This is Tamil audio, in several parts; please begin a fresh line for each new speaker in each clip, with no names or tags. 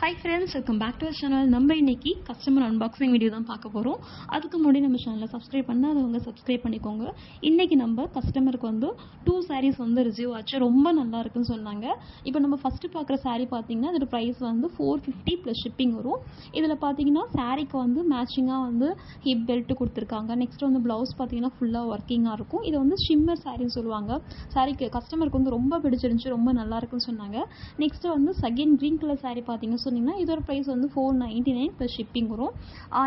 Hi friends welcome back to channel நம்ம இன்றைக்கி கஸ்டமர் அன்பாக்சிங் வீடியோ தான் பார்க்க போகிறோம் அதுக்கு முன்னாடி நம்ம சேனலை சப்ஸ்கிரைப் பண்ணாதவங்க சப்ஸ்கிரைப் பண்ணிக்கோங்க. இன்றைக்கி நம்ம கஸ்டமருக்கு வந்து டூ சாரீஸ் வந்து ரிசீவ் ஆச்சு. ரொம்ப நல்லா இருக்குன்னு சொன்னாங்க. இப்போ நம்ம ஃபஸ்ட்டு பார்க்குற சாரீ பார்த்தீங்கன்னா அதோட ப்ரைஸ் வந்து ஃபோர் ஃபிஃப்டி ப்ளஸ் ஷிப்பிங் வரும். இதில் பார்த்தீங்கன்னா சாரீக்கு வந்து மேட்சிங்காக வந்து ஹிப் பெல்ட் கொடுத்துருக்காங்க. நெக்ஸ்ட் வந்து ப்ளவுஸ் பார்த்தீங்கன்னா ஃபுல்லாக ஒர்க்கிங்காக இருக்கும். இது வந்து ஷிம்மர் சாரின்னு சொல்லுவாங்க. சாரிக்கு கஸ்டமருக்கு வந்து ரொம்ப பிடிச்சிருந்துச்சு ரொம்ப நல்லா இருக்குன்னு சொன்னாங்க. நெக்ஸ்ட் வந்து செகண்ட் க்ரீன் கலர் சாரீ பார்த்தீங்கன்னா சொன்னிங்கன்னா இதோட ப்ரைஸ் வந்து four ninety nine plus shipping வரும்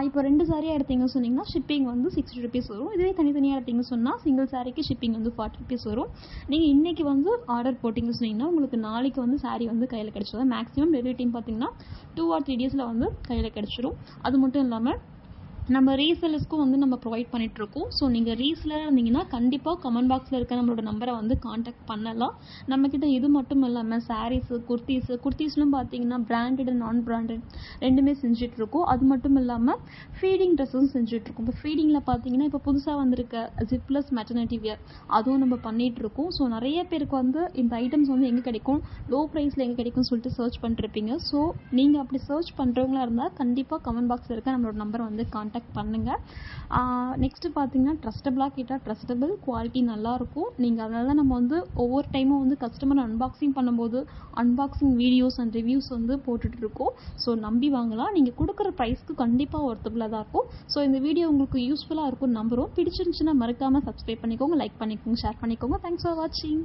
இப்போ ரெண்டு சாரியாக எடுத்தீங்க சொன்னிங்கன்னா ஷிப்பிங் வந்து சிக்ஸ்டி ருபீஸ் வரும். இதுவே தனித்தனியாக எடுத்தீங்க சொன்னால் சிங்கிள் சாரிக்கு ஷிப்பிங் வந்து ஃபார்ட்டி ருபீஸ் வரும். நீங்கள் இன்றைக்கி வந்து ஆர்டர் போட்டிங்க சொன்னிங்கன்னா உங்களுக்கு நாளைக்கு வந்து saree வந்து கையில் கிடச்சிடும் மேக்ஸிமம் டெலிவரி டைம் பார்த்தீங்கன்னா டூ ஆர் த்ரீ டேஸில் வந்து கையில் கிடச்சிரும். அது மட்டும் இல்லாமல் நம்ம ரீசெலர்ஸ்க்கும் வந்து நம்ம ப்ரொவைட் பண்ணிகிட்ருக்கோம் ஸோ நீங்கள் ரீசெலராக இருந்தீங்கன்னா கண்டிப்பாக கமெண்ட் பாக்ஸில் இருக்க நம்மளோட நம்பரை வந்து காண்டாக்ட் பண்ணலாம். நம்மக்கிட்ட இது மட்டும் இல்லாமல் சாரீஸு குர்த்திஸு குர்த்திஸ்லாம் பார்த்தீங்கன்னா பிராண்டட் நான் பிராண்டட் ரெண்டுமே செஞ்சிட்ருக்கோம் அது மட்டும் இல்லாமல் ஃபீடிங் ட்ரெஸ்ஸும் செஞ்சிட்ருக்கோம் இப்போ ஃபீடிங்கில் பார்த்தீங்கன்னா இப்போ புதுசாக வந்திருக்க ஜிப்லஸ் மெட்டர்னிட்டி வியர் அதுவும் நம்ம பண்ணிகிட்ருக்கோம் ஸோ நிறைய பேருக்கு வந்து இந்த ஐட்டம்ஸ் வந்து எங்கே கிடைக்கும்? லோ ப்ரைஸில் எங்கே கிடைக்கும்னு சொல்லிட்டு சர்ச் பண்ணிருப்பீங்க ஸோ நீங்கள் அப்படி சர்ச் பண்ணுறவங்களா இருந்தால் கண்டிப்பாக கமெண்ட் பாக்ஸில் இருக்க நம்மளோட நம்பரை வந்து காண்டாக்ட் பண்ணுங்கள் நெக்ஸ்ட்டு பார்த்தீங்கன்னா ட்ரஸ்டபுளாக கேட்டால் ட்ரஸ்டபிள் குவாலிட்டி நல்லாயிருக்கும் நீங்கள் அதனால் நம்ம வந்து ஒவ்வொரு டைமும் வந்து கஸ்டமர் அன்பாக்சிங் பண்ணும்போது அன்பாக்சிங் வீடியோஸ் அண்ட் ரிவ்யூஸ் வந்து போட்டுட்ருக்கோம். ஸோ நம்பி வாங்கலாம். நீங்கள் கொடுக்குற ப்ரைஸ்க்கு கண்டிப்பாக ஒர்த்தபுளாக தான் இருக்கும். ஸோ இந்த வீடியோ உங்களுக்கு யூஸ்ஃபுல்லாக இருக்கும் நம்புகிறோம் பிடிச்சிருந்துச்சுன்னா மறக்காமல் சப்ஸ்கிரைப் பண்ணிக்கோங்க லைக் பண்ணிக்கோங்க ஷேர் பண்ணிக்கோங்க. தேங்க்ஸ் ஃபார் வாட்சிங்